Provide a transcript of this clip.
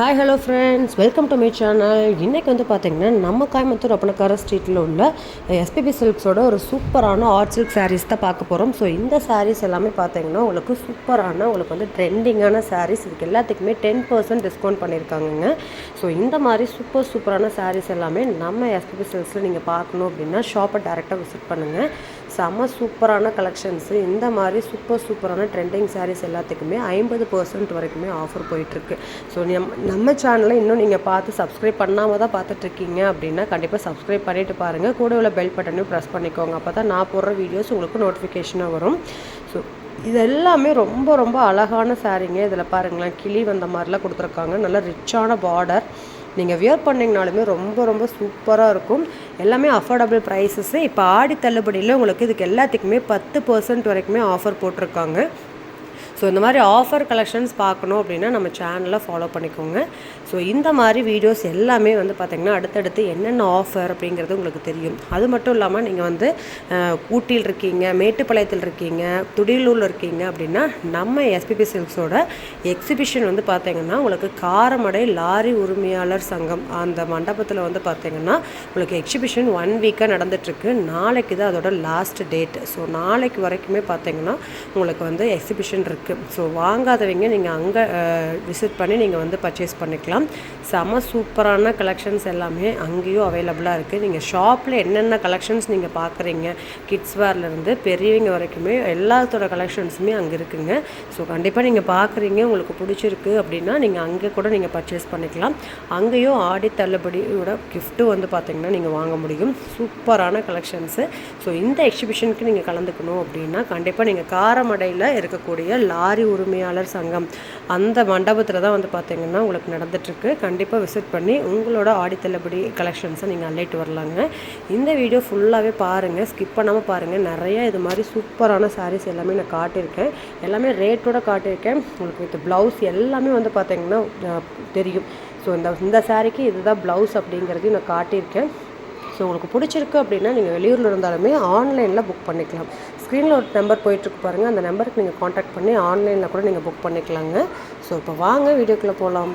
Hi hello friends welcome to my channel இன்றைக்கி வந்து பார்த்தீங்கன்னா நம்ம கோயம்புத்தூர் அப்பனக்கார ஸ்ட்ரீட்டில் உள்ள எஸ்பிபி சில்க்ஸோட ஒரு சூப்பரான ஆர்ட் சில்க் சாரீஸ் தான் பார்க்க போகிறோம் ஸோ இந்த சாரீஸ் எல்லாமே பார்த்தீங்கன்னா உங்களுக்கு சூப்பரான உங்களுக்கு வந்து ட்ரெண்டிங்கான சாரீஸ் இதுக்கு எல்லாத்துக்குமே டென் பர்சன்ட் டிஸ்கவுண்ட் பண்ணியிருக்காங்கங்க ஸோ இந்த மாதிரி சூப்பர் சூப்பரான சாரீஸ் எல்லாமே நம்ம எஸ்பிபி சில்க்ஸில் நீங்கள் பார்க்கணும் அப்படின்னா ஷாப்பை டேரெக்டாக விசிட் பண்ணுங்கள் செம சூப்பரான கலெக்ஷன்ஸு இந்த மாதிரி சூப்பர் சூப்பரான ட்ரெண்டிங் சாரீஸ் எல்லாத்துக்குமே ஐம்பது பர்சன்ட் வரைக்குமே ஆஃபர் போயிட்டுருக்கு. ஸோ நம் நம்ம சேனலை இன்னும் நீங்கள் பார்த்து சப்ஸ்கிரைப் பண்ணாமல் தான் பார்த்துட்ருக்கீங்க அப்படின்னா கண்டிப்பாக சப்ஸ்கிரைப் பண்ணிவிட்டு பாருங்கள் கூட உள்ள பெல் பட்டனையும் ப்ரெஸ் பண்ணிக்கோங்க. அப்போ தான் நான் போடுற வீடியோஸ் உங்களுக்கு நோட்டிஃபிகேஷனாக வரும். ஸோ இது எல்லாமே ரொம்ப ரொம்ப அழகான சாரீங்க இதில் பாருங்களேன் கிளி வந்த மாதிரிலாம் கொடுத்துருக்காங்க. நல்ல ரிச்சான பார்டர் நீங்கள் வியர் பண்ணிங்கனாலுமே ரொம்ப ரொம்ப சூப்பராக இருக்கும். எல்லாமே அஃபோர்டபுள் ப்ரைஸஸ்ஸு இப்போ ஆடி தள்ளுபடியில் உங்களுக்கு இதுக்கு எல்லாத்துக்குமே பத்து பர்சன்ட் வரைக்குமே ஆஃபர் போட்டிருக்காங்க. ஸோ இந்த மாதிரி ஆஃபர் கலெக்ஷன்ஸ் பார்க்கணும் அப்படின்னா நம்ம சேனலை ஃபாலோ பண்ணிக்கோங்க. ஸோ இந்த மாதிரி வீடியோஸ் எல்லாமே வந்து பார்த்திங்கன்னா அடுத்தடுத்து என்னென்ன ஆஃபர் அப்படிங்கிறது உங்களுக்கு தெரியும். அது மட்டும் இல்லாமல் நீங்கள் வந்து ஊட்டியில் இருக்கீங்க மேட்டுப்பாளையத்தில் இருக்கீங்க துடியலூரில் இருக்கீங்க அப்படின்னா நம்ம எஸ்பிபி சில்க்ஸோட எக்ஸிபிஷன் வந்து பார்த்திங்கன்னா உங்களுக்கு காரமடை லாரி உரிமையாளர் சங்கம் அந்த மண்டபத்தில் வந்து பார்த்திங்கன்னா உங்களுக்கு எக்ஸிபிஷன் ஒன் வீக்காக நடந்துகிட்ருக்கு நாளைக்கு தான் அதோட லாஸ்ட் டேட் ஸோ நாளைக்கு வரைக்குமே பார்த்தீங்கன்னா உங்களுக்கு வந்து எக்ஸிபிஷன் இருக்குது ஸோ வாங்காதவங்க நீங்கள் அங்கே விசிட் பண்ணி நீங்கள் வந்து பர்ச்சேஸ் பண்ணிக்கலாம். செம சூப்பரான கலெக்ஷன்ஸ் எல்லாமே அங்கேயும் அவைலபிளாக இருக்குது நீங்கள் ஷாப்பில் என்னென்ன கலெக்ஷன்ஸ் நீங்கள் பார்க்குறீங்க கிட்ஸ் வேர்லேருந்து பெரியவங்க வரைக்குமே எல்லாத்தோட கலெக்ஷன்ஸுமே அங்கே இருக்குங்க. ஸோ கண்டிப்பாக நீங்கள் பார்க்குறீங்க உங்களுக்கு பிடிச்சிருக்கு அப்படின்னா நீங்கள் அங்கே கூட நீங்கள் பர்ச்சேஸ் பண்ணிக்கலாம். அங்கேயும் ஆடி தள்ளுபடியோட கிஃப்ட்டு வந்து பார்த்திங்கன்னா நீங்கள் வாங்க முடியும். சூப்பரான கலெக்ஷன்ஸு ஸோ இந்த எக்ஸிபிஷனுக்கு நீங்கள் கலந்துக்கணும் அப்படின்னா கண்டிப்பாக நீங்கள் காரமடையில் இருக்கக்கூடிய லா லாரி உரிமையாளர் சங்கம். அந்த மண்டபத்தில் தான் வந்து பார்த்தீங்கன்னா உங்களுக்கு நடந்துகிட்ருக்கு கண்டிப்பாக விசிட் பண்ணி உங்களோட ஆடி தள்ளுபடி கலெக்ஷன்ஸை நீங்கள் அள்ளிட்டு வரலாங்க. இந்த வீடியோ ஃபுல்லாகவே பாருங்கள் ஸ்கிப் பண்ணாமல் பாருங்கள் நிறையா இது மாதிரி சூப்பரான சாரீஸ் எல்லாமே நான் காட்டியிருக்கேன். எல்லாமே ரேட்டோட காட்டியிருக்கேன். உங்களுக்கு வித் ப்ளவுஸ் எல்லாமே வந்து பார்த்தீங்கன்னா தெரியும். ஸோ இந்த இந்த சாரீக்கு இதுதான் ப்ளவுஸ் அப்படிங்கிறதையும் நான் காட்டியிருக்கேன். ஸோ உங்களுக்கு பிடிச்சிருக்கு அப்படின்னா நீங்கள் வெளியூரில் இருந்தாலுமே ஆன்லைனில் புக் பண்ணிக்கலாம். ஸ்க்ரீனில் ஒரு நம்பர் போயிட்டுருக்கு பாருங்கள் அந்த நம்பருக்கு நீங்கள் காண்டாக்ட் பண்ணி ஆன்லைனில் கூட நீங்கள் புக் பண்ணிக்கலாங்க. ஸோ இப்போ வாங்க வீடியோக்குள்ளே போகலாம்